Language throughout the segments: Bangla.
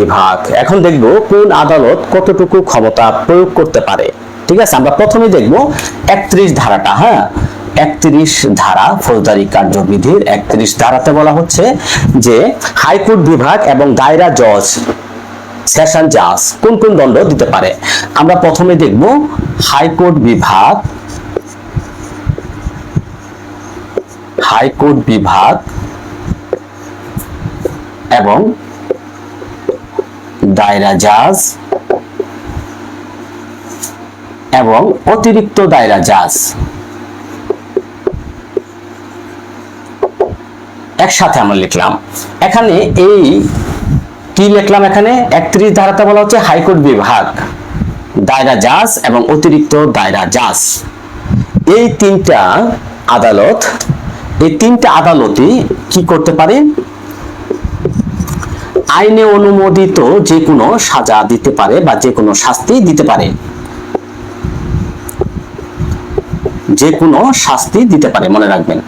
বিভাগ। এখন দেখব কোন আদালত কতটুকু ক্ষমতা প্রয়োগ করতে পারে। ঠিক আছে, আমরা প্রথমে দেখব একত্রিশ ধারাটা হ্যাঁ? একত্রিশ ধারা ফৌজদারি কার্যবিধির একত্রিশ ধারাতে বলা হচ্ছে যে হাইকোর্ট বিভাগ এবং দায়রা জজ, সেশন জাজ কোন কোন দণ্ড দিতে পারে। আমরা প্রথমে দেখব হাইকোর্ট বিভাগ হাইকোর্ট বিভাগ এবং দায়রা জাজ এবং অতিরিক্ত দায়রা জাজ একসাথে আমরা লিখলাম। এখানে এই কি লিখলাম এখানে? একত্রিশ ধারাতে বলা হচ্ছে হাইকোর্ট বিভাগ, দায়রা জাজ এবং অতিরিক্ত দায়রা জাজ। এই তিনটা আদালত, এই তিনটা আদালতই কি করতে পারে? আইনে অনুমোদিত যে কোনো সাজা দিতে পারে বা যে কোনো শাস্তি দিতে পারে। যে কোনো শাস্তি দিতে পারে, মনে রাখবেন।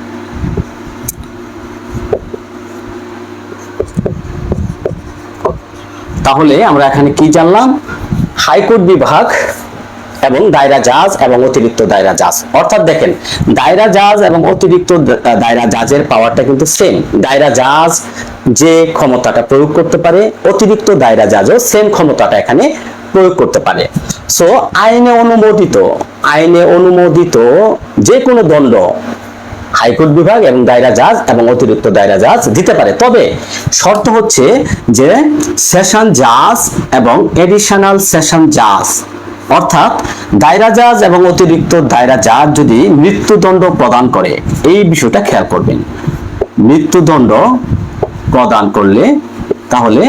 তাহলে আমরা এখানে কি জানলাম? হাইকোর্ট বিভাগ এবং দায়রা জাজ এবং অতিরিক্ত দায়রা জাজ অর্থাৎ দেখেন, দায়রা জাজ এবং অতিরিক্ত দায়রা জাজের পাওয়ারটা কিন্তু সেম দায়রা জাজ যে ক্ষমতাটা প্রয়োগ করতে পারে, অতিরিক্ত দায়রা জাজও সেম ক্ষমতাটা এখানে প্রয়োগ করতে পারে। সো আইনে অনুমোদিত আইনে অনুমোদিত যে কোনো দণ্ড হাইকোর্ট বিভাগ এবং দায়রা জাজ এবং অতিরিক্ত দায়রা জাজ দিতে পারে। তবে শর্ত হচ্ছে যে সেশন জাজ এবং এডিশনাল সেশন জাজ অর্থাৎ দায়রা জাজ এবং অতিরিক্ত দায়রা জাজ যদি মৃত্যুদণ্ড প্রদান করে, এই বিষয়টা খেয়াল করবেন। মৃত্যুদণ্ড প্রদান করলে তাহলে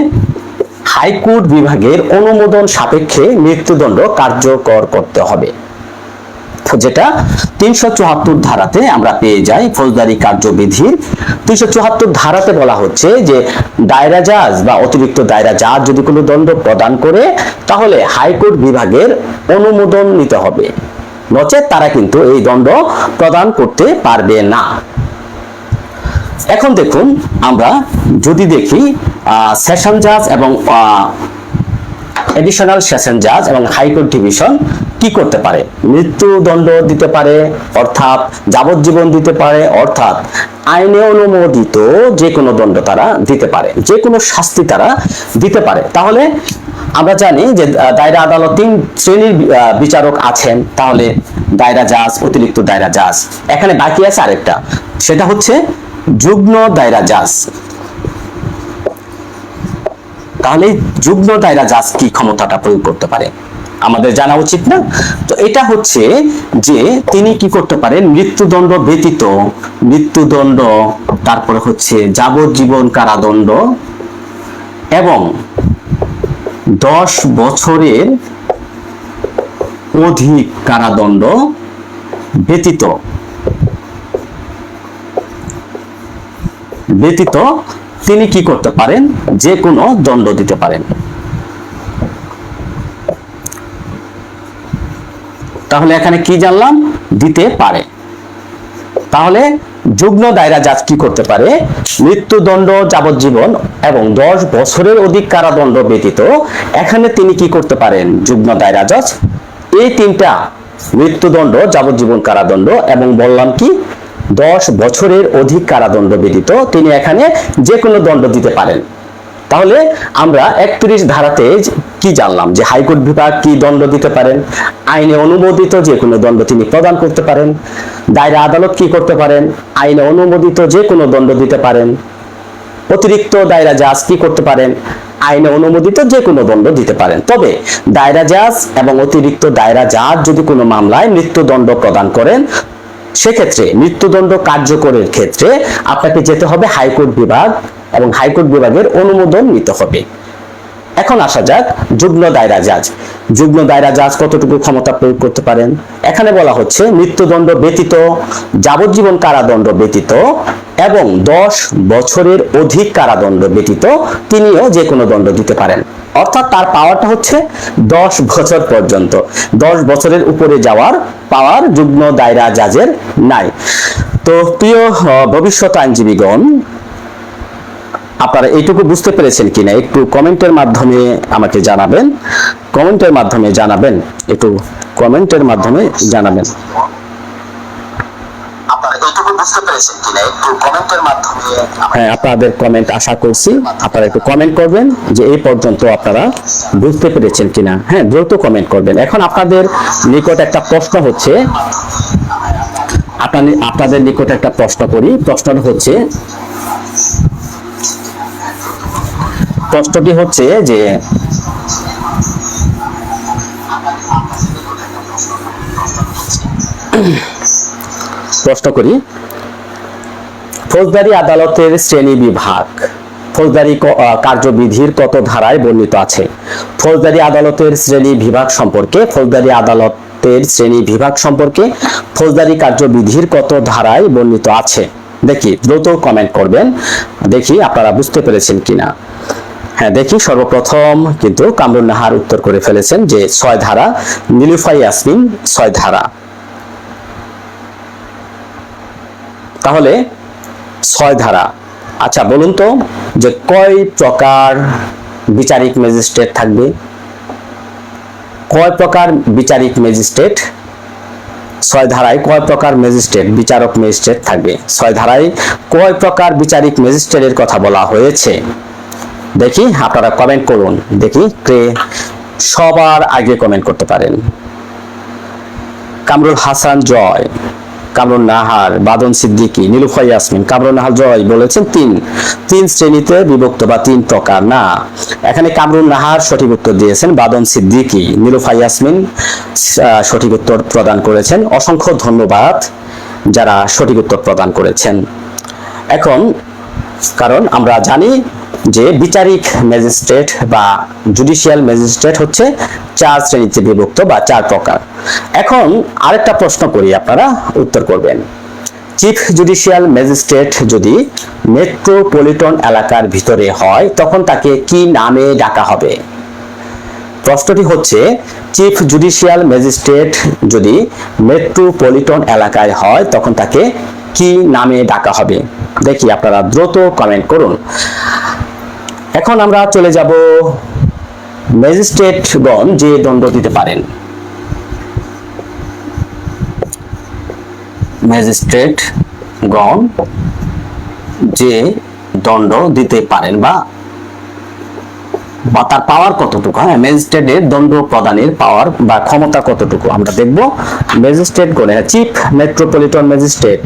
হাইকোর্ট বিভাগের অনুমোদন সাপেক্ষে মৃত্যুদণ্ড কার্যকর করতে হবে। যেটা তিনশো চুয়াত্তর ধারাতে আমরা পেয়ে যাই ফৌজদারি কার্যবিধির। তিনশো চুয়াত্তর ধারাতে বলা হচ্ছে যে দায়রা জাজ বা অতিরিক্ত দায়রা জাজ যদি কোনো দণ্ড প্রদান করে, তাহলে হাইকোর্ট বিভাগের অনুমোদন নিতে হবে। নচেত তারা কিন্তু এই দণ্ড প্রদান করতে পারবে না। এখন দেখুন, আমরা যদি দেখি সেশন জাজ এবং এডিশনাল সেশন জাজ এবং হাইকোর্ট ডিভিশন কি করতে পারে? মৃত্যুদণ্ড দিতে পারে, অর্থাৎ যাবজ্জীবন দিতে পারে, অর্থাৎ আইনে অনুমোদিত যে কোনো দণ্ড তারা দিতে পারে যে কোনো শাস্তি তারা দিতে পারে। তাহলে আমরা জানি যে দায়রা আদালত তিন শ্রেণির বিচারক আছেন। তাহলে দায়রা জাজ, অতিরিক্ত দায়রা জাজ। এখানে বাকি আছে আরেকটা। সেটা হচ্ছে যুগ্ম দায়রা জাজ। তাহলে যুগ্ম দায়রা জাজ কি ক্ষমতাটা প্রয়োগ করতে পারে? আমাদের জানা উচিত না? তো এটা হচ্ছে যে তিনি কি করতে পারেন? মৃত্যুদণ্ড ব্যতীত মৃত্যুদণ্ড, তারপরে হচ্ছে যাবজ্জীবন কারাদণ্ড এবং দশ বছরের অধিক কারাদণ্ড ব্যতীত ব্যতীত তিনি কি করতে পারেন? যে কোনো দণ্ড দিতে পারেন। তাহলে এখানে কি জানলাম? দিতে পারে। তাহলে যুগ্ম দায়রা জাজ কি করতে পারে? মৃত্যুদণ্ড, যাবজ্জীবন এবং দশ বছরের অধিক কারাদণ্ড ব্যতীত এখানে তিনি কি করতে পারেন? যুগ্ম দায়রা জজ। এই তিনটা মৃত্যুদণ্ড, যাবজ্জীবন কারাদণ্ড এবং বললাম কি? দশ বছরের অধিক কারাদণ্ড ব্যতীত তিনি এখানে যে কোনো দণ্ড দিতে পারেন। তাহলে আমরা একত্রিশ ধারাতে কি জানলাম যে হাইকোর্ট বিভাগ কি দণ্ড দিতে পারেন? আইনে অনুমোদিত যে কোনো দণ্ড তিনি প্রদান করতে পারেন। দায়রা আদালত কি করতে পারেন? আইনে অনুমোদিত যে কোনো দণ্ড দিতে পারেন। অতিরিক্ত দায়রা জাজ কি করতে পারেন? আইনে অনুমোদিত যে কোনো দণ্ড দিতে পারেন। তবে দায়রা জাজ এবং অতিরিক্ত দায়রা জাজ যদি কোনো মামলায় মৃত্যুদণ্ড প্রদান করেন সেক্ষেত্রে মৃত্যুদণ্ড কার্যকরের ক্ষেত্রে আপনাকে যেতে হবে হাইকোর্ট বিভাগ এবং হাইকোর্ট বিভাগের অনুমোদন নিতে হবে। এখন আসা যাক যুগ্ম দায়রা জাজ। যুগ্ম দায়রা জাজ কতটুকু ক্ষমতা প্রয়োগ করতে পারেন? এখানে বলা হচ্ছে মৃত্যুদণ্ড ব্যতীত, যাবজ্জীবন কারাদণ্ড ব্যতীত এবং দশ বছরের অধিক কারাদণ্ড ব্যতীত তিনিও যে কোনো দণ্ড দিতে পারেন। অর্থাৎ তার পাওয়ারটা হচ্ছে দশ বছর পর্যন্ত। দশ বছরের উপরে যাওয়ার পাওয়ার যুগ্ম দায়রা জাজের নাই। তো প্রিয় ভবিষ্যৎ আইনজীবীগণ, আপনারা এইটুকু বুঝতে পেরেছেন কিনা একটু কমেন্টের মাধ্যমে আমাকে জানাবেন। কমেন্টের মাধ্যমে জানাবেন, একটু কমেন্টের মাধ্যমে জানাবেন। বুঝতে পেরেছেন কিনা একটু কমেন্টের মাধ্যমে হ্যাঁ আপনাদের কমেন্ট আশা করছি। আপনারা একটু কমেন্ট করবেন যে এই পর্যন্ত আপনারা বুঝতে পেরেছেন কিনা। হ্যাঁ দ্রুত কমেন্ট করবেন। এখন আপনাদের নিকট একটা প্রশ্ন হচ্ছে আপনাদের আপনাদের নিকট একটা প্রশ্ন করি। প্রশ্নটা হচ্ছে, প্রশ্নটি হচ্ছে যে, প্রশ্ন করি ফৌজদারি আদালতের শ্রেণি বিভাগ। ফৌজদারি কার্যবিধির কত ধারায় বর্ণিত আছে? ফৌজদারি আদালতের শ্রেণি বিভাগ সম্পর্কে, ফৌজদারি আদালতের শ্রেণি বিভাগ সম্পর্কে, ফৌজদারি কার্যবিধির কত ধারায় বর্ণিত আছে? দেখি, দ্রুত কমেন্ট করবেন। দেখি আপনারা বুঝতে পেরেছেন কিনা। হ্যাঁ দেখি, সর্বপ্রথম কিন্তু কামরুন নাহার উত্তর করে ফেলেছেন যে ছয় ধারা, নীলুফাই ইয়াসমিন ছয় ধারা। তাহলে ছয় ধারা। আচ্ছা বলুন তো যে কয় প্রকার বিচারিক ম্যাজিস্ট্রেট থাকবে? কয় প্রকার বিচারিক ম্যাজিস্ট্রেট? ছয় ধারায় কয় প্রকার ম্যাজিস্ট্রেট, বিচারক ম্যাজিস্ট্রেট থাকবে? ছয় ধারায় কয় প্রকার বিচারিক ম্যাজিস্ট্রেটের কথা বলা হয়েছে? দেখি, আপনারা কমেন্ট করুন। দেখি, কে সবার আগে কমেন্ট করতে পারেন। কামরুল হাসান জয়। কামরুন নাহার, বাদন সিদ্দিকী নীলুফাই ইয়াসমিন, কামরুন নাহার জয় বলেছেন তিন। তিন শ্রেণীতে বিভক্ত বা তিন প্রকার না। এখানে কামরুন নাহার সঠিক উত্তর দিয়েছেন, বাদন সিদ্দিকী নীলুফাই ইয়াসমিন সঠিক উত্তর প্রদান করেছেন। অসংখ্য ধন্যবাদ যারা সঠিক উত্তর প্রদান করেছেন। এখন, কারণ আমরা জানি যে বিচারিক ম্যাজিস্ট্রেট বা জুডিশিয়াল ম্যাজিস্ট্রেট হচ্ছে চার শ্রেণীতে বিভক্ত বা চার প্রকার। এখন আরেকটা প্রশ্ন করি, আপনারা উত্তর করবেন। চিফ জুডিশিয়াল ম্যাজিস্ট্রেট যদি মেট্রোপলিটন এলাকার ভিতরে হয়, তখন তাকে কি নামে ডাকা হবে? প্রশ্নটি হচ্ছে চিফ জুডিশিয়াল ম্যাজিস্ট্রেট যদি মেট্রোপলিটন এলাকায় হয়, তখন তাকে কি নামে ডাকা হবে? দেখি আপনারা দ্রুত কমেন্ট করুন। এখন আমরা চলে যাব ম্যাজিস্ট্রেটগণ যে দণ্ড দিতে পারেন। ম্যাজিস্ট্রেটগণ যে দণ্ড দিতে পারেন বা তার পাওয়ার কতটুকু? হ্যাঁ ম্যাজিস্ট্রেটের দণ্ড প্রদানের পাওয়ার বা ক্ষমতা কতটুকু? আমরা দেখব। ম্যাজিস্ট্রেট গণে chief metropolitan magistrate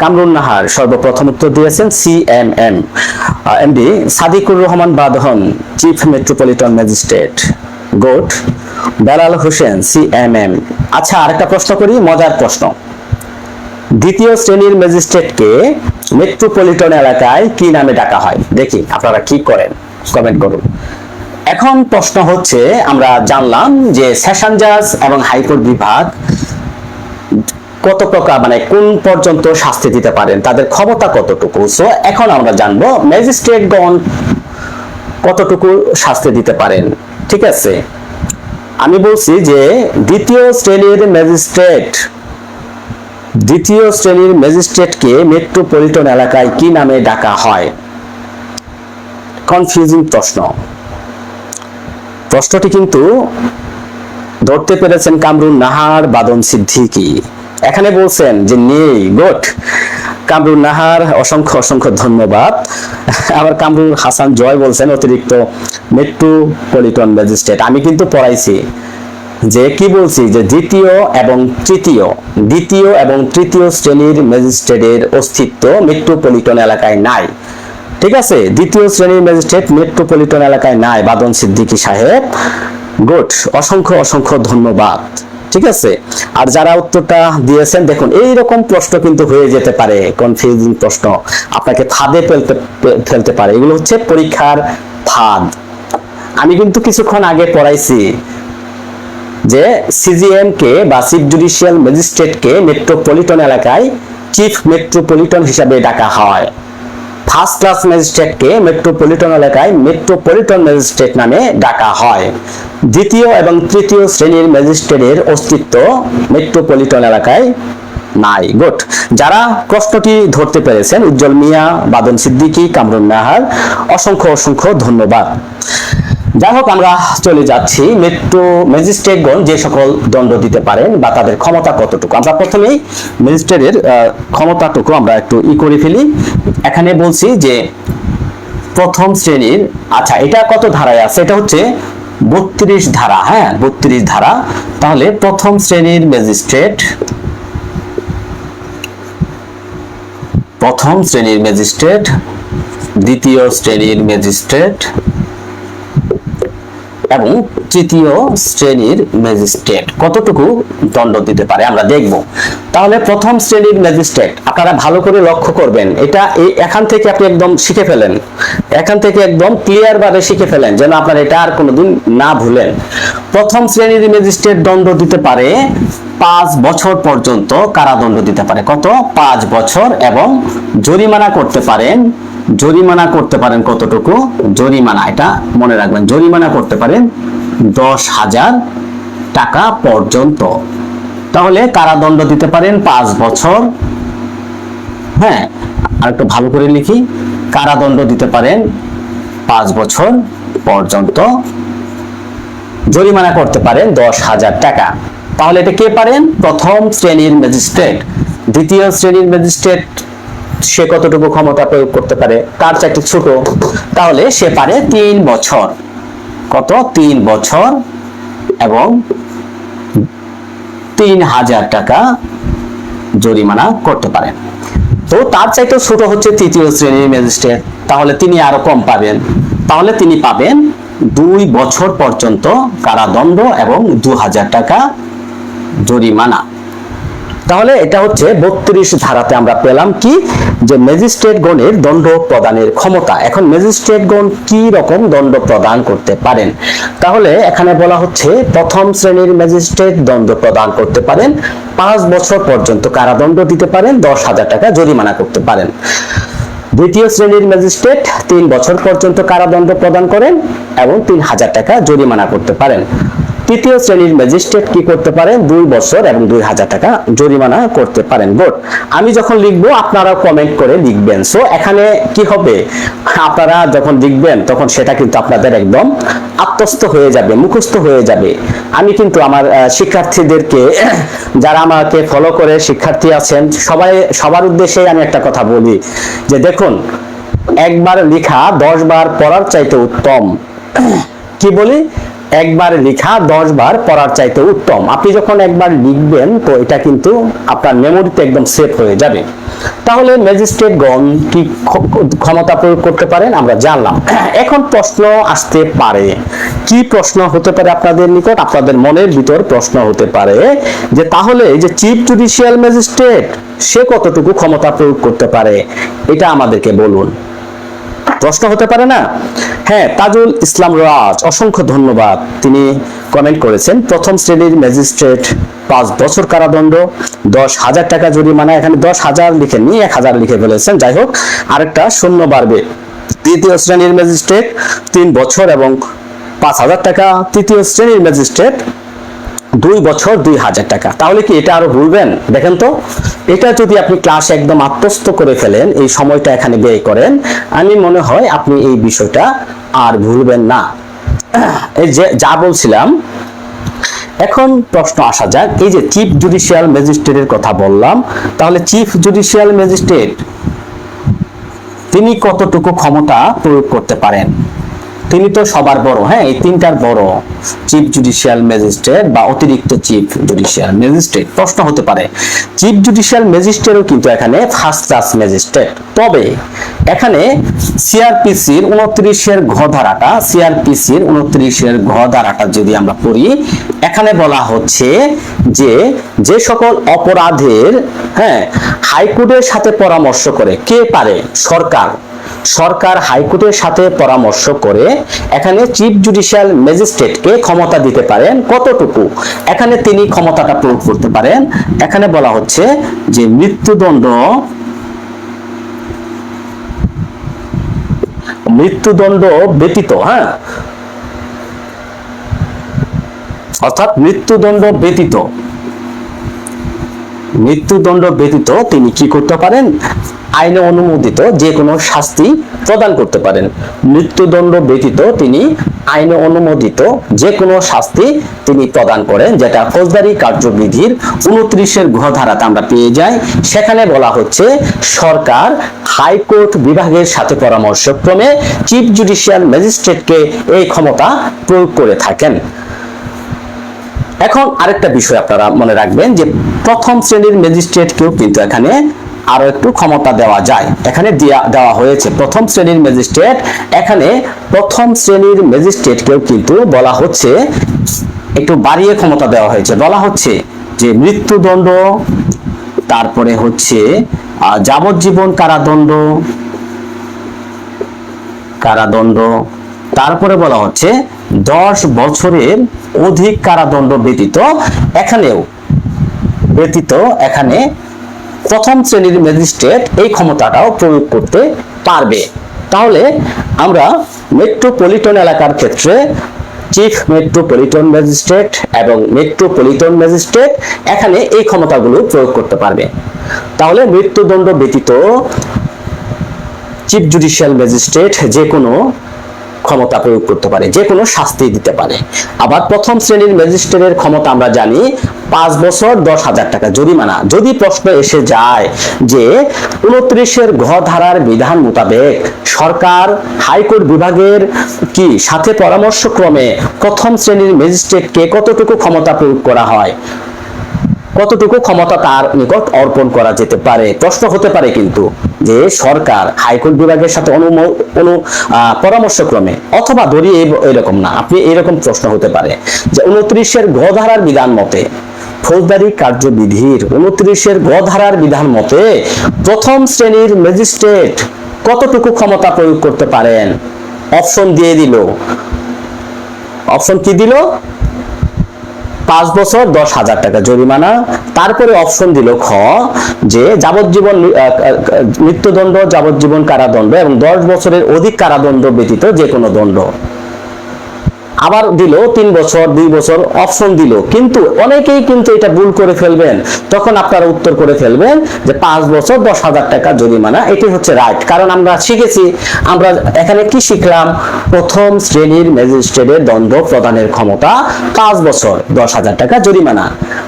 Kamrun Nahar সর্বপ্রথম উত্তর দিয়েছেন C M M MD Sadiqur Rahman বাদহন, chief metropolitan magistrate, goat. Belal Hossain C M M আচ্ছা আরেকটা প্রশ্ন করি, মজার প্রশ্ন। দ্বিতীয় শ্রেণির ম্যাজিস্ট্রেটকে মেট্রোপলিটন এলাকায় কি নামে ডাকা হয়? দেখি, আপনারা কি করেন? কমেন্ট করুন। এখন প্রশ্ন হচ্ছে, আমরা জানলাম যে সেশন জাজ এবং হাইকোর্ট বিভাগ কত প্রকার মানে কোন পর্যন্ত শাস্তি দিতে পারেন, তাদের ক্ষমতা কতটুকু? সো এখন আমরা জানব, ম্যাজিস্ট্রেটগণ কতটুকু শাস্তি দিতে পারেন, ঠিক আছে? আমি বলছি যে, দ্বিতীয় শ্রেণির ম্যাজিস্ট্রেট দ্বিতীয় শ্রেণির ম্যাজিস্ট্রেটকে মেট্রোপলিটন এলাকায় কি নামে ডাকা হয়? কনফিউজিং প্রশ্ন। প্রশ্নটি কিন্তু ধরতে পেরেছেন কামরুন নাহার বাদন সিদ্দিকী। এখানে বলছেন যে, নেই, গোট। কামরুন নাহার, অসংখ্য অসংখ্য ধন্যবাদ। আবার কামরুল হাসান জয় বলছেন, অতিরিক্ত মেট্রোপলিটন ম্যাজিস্ট্রেট। আমি কিন্তু পড়াইছি। যে কি বলছি, যে দ্বিতীয় এবং তৃতীয়, দ্বিতীয় এবং তৃতীয় শ্রেণির ম্যাজিস্ট্রেটের অস্তিত্ব মেট্রোপলিটন এলাকায় নাই। ঠিক আছে? দ্বিতীয় শ্রেণির ম্যাজিস্ট্রেট মেট্রোপলিটন এলাকায় নাই, বাদন সিদ্দিকী সাহেব। গুড, অসংখ্য অসংখ্য ধন্যবাদ। ঠিক আছে? আর যারা উত্তরটা দিয়েছেন, দেখুন এই রকম প্রশ্ন কিন্তু হয়ে যেতে পারে কনফিউজিং প্রশ্ন। আপনাকে ফাঁদে ফেলতে ফেলতে পারে। এগুলো হচ্ছে পরীক্ষার ফাঁদ। আমি কিন্তু কিছুক্ষণ আগে পড়াইছি যে সিজিএম কে বা চিফ জুডিশিয়াল ম্যাজিস্ট্রেট কে মেট্রোপলিটন এলাকায় চিফ মেট্রোপলিটন হিসাবে ডাকা হয়। ফার্স্ট ক্লাস ম্যাজিস্ট্রেট কে মেট্রোপলিটন এলাকায় মেট্রোপলিটন ম্যাজিস্ট্রেট নামে ডাকা হয়। দ্বিতীয় এবং তৃতীয় শ্রেণির ম্যাজিস্ট্রেটের অস্তিত্ব মেট্রোপলিটন এলাকায় নাই। গুড যারা প্রশ্নটি ধরতে পেরেছেন, উজ্জ্বল মিয়া, বাদন সিদ্দিকী কামরুন নাহার, অসংখ্য অসংখ্য ধন্যবাদ। যাই হোক আমরা চলে যাচ্ছি মৃত্যু ম্যাজিস্ট্রেটগণ যে সকল দণ্ড দিতে পারেন বা তাদের ক্ষমতা কতটুকু। আমরা প্রথমেই ম্যাজিস্ট্রেটের ক্ষমতাটুকু আমরা একটু ই করে ফেলি। এখানে বলছি যে প্রথম শ্রেণির আচ্ছা এটা কত ধারায় আছে? এটা হচ্ছে বত্রিশ ধারা হ্যাঁ বত্রিশ ধারা। তাহলে প্রথম শ্রেণির ম্যাজিস্ট্রেট, প্রথম শ্রেণির ম্যাজিস্ট্রেট, দ্বিতীয় শ্রেণির ম্যাজিস্ট্রেট এবং তৃতীয় শ্রেণির ম্যাজিস্ট্রেট কতটুকু দণ্ড দিতে পারে আমরা দেখব। তাহলে প্রথম শ্রেণির ম্যাজিস্ট্রেট, আপনারা ভালো করে লক্ষ্য করবেন, এটা এই এখান থেকে আপনি একদম শিখে ফেলেন। এখান থেকে একদম ক্লিয়ার ভাবে শিখে ফেলেন, যেন আপনার এটা আর কোনোদিন না ভুলেন। প্রথম শ্রেণির ম্যাজিস্ট্রেট দণ্ড দিতে পারে পাঁচ বছর পর্যন্ত কারাদণ্ড দিতে পারে। কত? পাঁচ বছর এবং জরিমানা করতে পারেন জরিমানা করতে পারেন কতটুকু? জরিমানা, এটা মনে রাখবেন, জরিমানা করতে পারেন দশ হাজার টাকা পর্যন্ত। তাহলে কারাদণ্ড দিতে পারেন পাঁচ বছর। হ্যাঁ আর একটু ভালো করে লিখি। কারাদণ্ড দিতে পারেন পাঁচ বছর পর্যন্ত। জরিমানা করতে পারেন দশ হাজার টাকা। তাহলে এটা কে পারেন? প্রথম শ্রেণির ম্যাজিস্ট্রেট। দ্বিতীয় শ্রেণির ম্যাজিস্ট্রেট সে কতটুকু ক্ষমতা প্রয়োগ করতে পারে, তার চারটি ছোট, তাহলে সে পারে তিন বছর। কত? তিন বছর এবং তিন হাজার টাকা জরিমানা করতে পারেন তো তার চাইতে ছোট হচ্ছে তৃতীয় শ্রেণির ম্যাজিস্ট্রেট, তাহলে তিনি আরও কম পাবেন। তাহলে তিনি পাবেন দুই বছর পর্যন্ত কারাদণ্ড এবং দু হাজার টাকা জরিমানা। তাহলে এটা হচ্ছে বত্রিশ ধারাতে আমরা পেলাম কি? যে ম্যাজিস্ট্রেট গণের দণ্ড প্রদানের ক্ষমতা। এখন ম্যাজিস্ট্রেট গণ কি রকম দণ্ড প্রদান করতে পারেন? তাহলে এখানে বলা হচ্ছে প্রথম শ্রেণির ম্যাজিস্ট্রেট দণ্ড প্রদান করতে পারেন, পাঁচ বছর পর্যন্ত কারাদণ্ড দিতে পারেন, দশ হাজার টাকা জরিমানা করতে পারেন। দ্বিতীয় শ্রেণির ম্যাজিস্ট্রেট তিন বছর পর্যন্ত কারাদণ্ড প্রদান করেন এবং তিন হাজার টাকা জরিমানা করতে পারেন। তৃতীয় শ্রেণির ম্যাজিস্ট্রেট কি করতে পারেন? দুই বছর এবং দুই হাজার টাকা জরিমানা করতে পারেন। গুড আমি যখন লিখব আপনারা কমেন্ট করে লিখবেন। সো এখানে কি হবে? আপনারা যখন লিখবেন, তখন সেটা কিন্তু আপনাদের একদম আত্মস্থ হয়ে যাবে, মুখস্থ হয়ে যাবে। আমি কিন্তু আমার শিক্ষার্থীদেরকে, যারা আমাকে ফলো করে, শিক্ষার্থী আছেন, সবাই, সবার উদ্দেশ্যে আমি একটা কথা বলি, যে দেখুন, একবার লেখা, দশ বার পড়ার চাইতে উত্তম। কি বলি? একবার লেখা দশ বার পড়ার চাইতে উত্তম। আপনি যখন একবার লিখবেন, তো এটা কিন্তু আপনার মেমোরিতে একদম সেভ হয়ে যাবে। তাহলে ম্যাজিস্ট্রেট গণ কি ক্ষমতা প্রয়োগ করতে পারেন? আমরা জানলাম। এখন প্রশ্ন আসতে পারে। কি প্রশ্ন হতে পারে আপনাদের নিকট? আপনাদের মনের ভিতর প্রশ্ন হতে পারে যে, তাহলে যে চিফ জুডিশিয়াল ম্যাজিস্ট্রেট সে কতটুকু ক্ষমতা প্রয়োগ করতে পারে? এটা আমাদেরকে বলুন। প্রশ্ন হতে পারে না? হ্যাঁ তাজুল ইসলাম রাজ, অসংখ্য ধন্যবাদ। তিনি কমেন্ট করেছেন, প্রথম শ্রেণির ম্যাজিস্ট্রেট পাঁচ বছর কারাদণ্ড, দশ হাজার টাকা জরিমানা, এখানে দশ হাজার লিখে লিখেননি এক হাজার লিখে ফেলেছেন। যাই হোক, আরেকটা শূন্য বাড়বে। দ্বিতীয় শ্রেণির ম্যাজিস্ট্রেট তিন বছর এবং পাঁচ হাজার টাকা। তৃতীয় শ্রেণির ম্যাজিস্ট্রেট দুই বছর দুই হাজার টাকা। তাহলে কি এটা আরও ভুলবেন? দেখেন তো। এটা যদি আপনি ক্লাস একদম আত্মস্থ করে ফেলেন, এই সময়টা এখানে ব্যয় করেন, আমি মনে হয় আপনি এই বিষয়টা আর ভুলবেন না। এই যে যা বলছিলাম, এখন প্রশ্ন আসা যাক। এই যে চিফ জুডিশিয়াল ম্যাজিস্ট্রেটের কথা বললাম, তাহলে চিফ জুডিশিয়াল ম্যাজিস্ট্রেট তিনি কতটুকু ক্ষমতা প্রয়োগ করতে পারেন? তিনি তো সবার বড় হ্যাঁ এই তিনটার বড়। চিফ জুডিশিয়াল ম্যাজিস্ট্রেট বা অতিরিক্ত চিফ জুডিশিয়াল ম্যাজিস্ট্রেট প্রশ্ন হতে পারে। চিফ জুডিশিয়াল ম্যাজিস্ট্রেটও কিন্তু এখানে ফার্স্ট ক্লাস ম্যাজিস্ট্রেট তবে এখানে সিআরপিসির উনত্রিশের ঘ ধারাটা সিআরপিসির উনত্রিশের ঘ ধারাটা যদি আমরা পড়ি, এখানে বলা হচ্ছে যে যে সকল অপরাধের হ্যাঁ হাইকোর্টের সাথে পরামর্শ করে কে পারে, সরকার সরকার হাইকোর্টের সাথে পরামর্শ করে এখানে চিফ জুডিশিয়াল ম্যাজিস্ট্রেটকে ক্ষমতা দিতে পারেন। কতটুকু? এখানে তিনি ক্ষমতাটা প্রয়োগ করতে পারেন। এখানে বলা হচ্ছে যে মৃত্যুদণ্ড মৃত্যুদণ্ড ব্যতীত হ্যাঁ? অর্থাৎ মৃত্যুদণ্ড ব্যতীত। মৃত্যুদণ্ড ব্যতীত তিনি কি করতে পারেন? আইনে অনুমোদিত যে কোনো শাস্তি প্রদান করতে পারেন। মৃত্যুদণ্ড ব্যতীত তিনি আইনে অনুমোদিত যে কোনো শাস্তি তিনি প্রদান করেন, যেটা ফৌজদারি কার্যবিধির উনত্রিশের ঘ ধারাতে আমরা পেয়ে যাই। সেখানে বলা হচ্ছে, সরকার হাইকোর্ট বিভাগের সাথে পরামর্শক্রমে চিফ জুডিশিয়াল ম্যাজিস্ট্রেটকে এই ক্ষমতা প্রয়োগ করে থাকেন। এখন আরেকটা বিষয় আপনারা মনে রাখবেন যে প্রথম শ্রেণির ম্যাজিস্ট্রেটকেও কিন্তু এখানে আরও একটু ক্ষমতা দেওয়া যায়। এখানে দেওয়া হয়েছে। প্রথম শ্রেণির ম্যাজিস্ট্রেট এখানে প্রথম শ্রেণির ম্যাজিস্ট্রেটকেও কিন্তু বলা হচ্ছে, একটু বাড়িয়ে ক্ষমতা দেওয়া হয়েছে। বলা হচ্ছে যে মৃত্যুদণ্ড, তারপরে হচ্ছে যাবজ্জীবন কারাদণ্ড কারাদণ্ড, তারপরে বলা হচ্ছে দশ বছরের অধিক কারাদণ্ড ব্যতীত এখানেও, ব্যতীত এখানে প্রথম শ্রেণির ম্যাজিস্ট্রেট এই ক্ষমতাটাও প্রয়োগ করতে পারবে। তাহলে আমরা মেট্রোপলিটন এলাকার ক্ষেত্রে চিফ মেট্রোপলিটন ম্যাজিস্ট্রেট এবং মেট্রোপলিটন ম্যাজিস্ট্রেট এখানে এই ক্ষমতাগুলো প্রয়োগ করতে পারবে। তাহলে মৃত্যুদণ্ড ব্যতীত চিফ জুডিশিয়াল ম্যাজিস্ট্রেট যে কোনো ক্ষমতা প্রয়োগ করতে পারে যে কোনো শাস্তি দিতে পারে। আবার প্রথম শ্রেণির ম্যাজিস্ট্রেটের ক্ষমতা আমরা জানি, পাঁচ বছর দশ হাজার টাকা জরিমানা। যদি প্রশ্ন এসে যায় যে উনত্রিশের ঘ ধারার বিধান মোতাবেক সরকার, হাইকোর্ট বিভাগের কি সাথে পরামর্শক্রমে প্রথম শ্রেণির ম্যাজিস্ট্রেটকে কতটুকু ক্ষমতা প্রয়োগ করা হয়? কতটুকু ক্ষমতা তার নিকট অর্পণ করা যেতে পারে? প্রশ্ন হতে পারে কিন্তু। যে সরকার, হাইকোর্ট বিভাগের সাথে অনু পরামর্শক্রমে, অথবা ধরি এরকম না, আপনি এরকম প্রশ্ন হতে পারে যে উনত্রিশের গ ধারার বিধান মতে, ফৌজদারি কার্যবিধির উনত্রিশের গ ধারার বিধান মতে, প্রথম শ্রেণির ম্যাজিস্ট্রেট কতটুকু ক্ষমতা প্রয়োগ করতে পারেন? অপশন দিয়ে দিল। অপশন কি দিল? পাঁচ বছর, দশ হাজার টাকা জরিমানা। তারপরে অপশন দিল খ, যে যাবজ্জীবন মৃত্যুদণ্ড, যাবজ্জীবন কারাদণ্ড এবং দশ বছরের অধিক কারাদণ্ড ব্যতীত যে কোনো দণ্ড। আবার দিল, তিন বছর, দুই বছর অপশন দিল। কিন্তু অনেকেই কিন্তু এটা ভুল করে ফেলবেন। তখন আপনারা উত্তর করে ফেলবেন যে পাঁচ বছর দশ হাজার টাকা জরিমানা, এটি হচ্ছে রাইট কারণ আমরা শিখেছি, আমরা এখানে কি শিখলাম? প্রথম শ্রেণির ম্যাজিস্ট্রেটের দণ্ড প্রদানের ক্ষমতা পাঁচ বছর, দশ হাজার টাকা জরিমানা।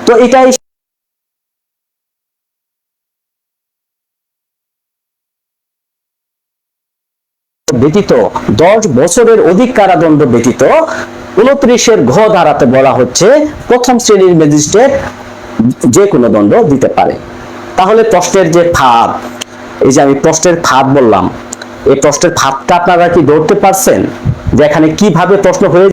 তো এটাই ব্যতীত, দশ বছরের অধিক কারাদণ্ড ব্যতীত, উনত্রিশের ঘ ধারাতে বলা হচ্ছে প্রথম শ্রেণির ম্যাজিস্ট্রেট যে কোনো দণ্ড দিতে পারে। তাহলে প্রশ্নের যে ফাঁদ, এই যে আমি প্রশ্নের ফাঁদ বললাম, এই প্রশ্নের ফাঁদটা আপনারা কি ধরতে পারছেন? যে এখানে কীভাবে প্রশ্ন হয়ে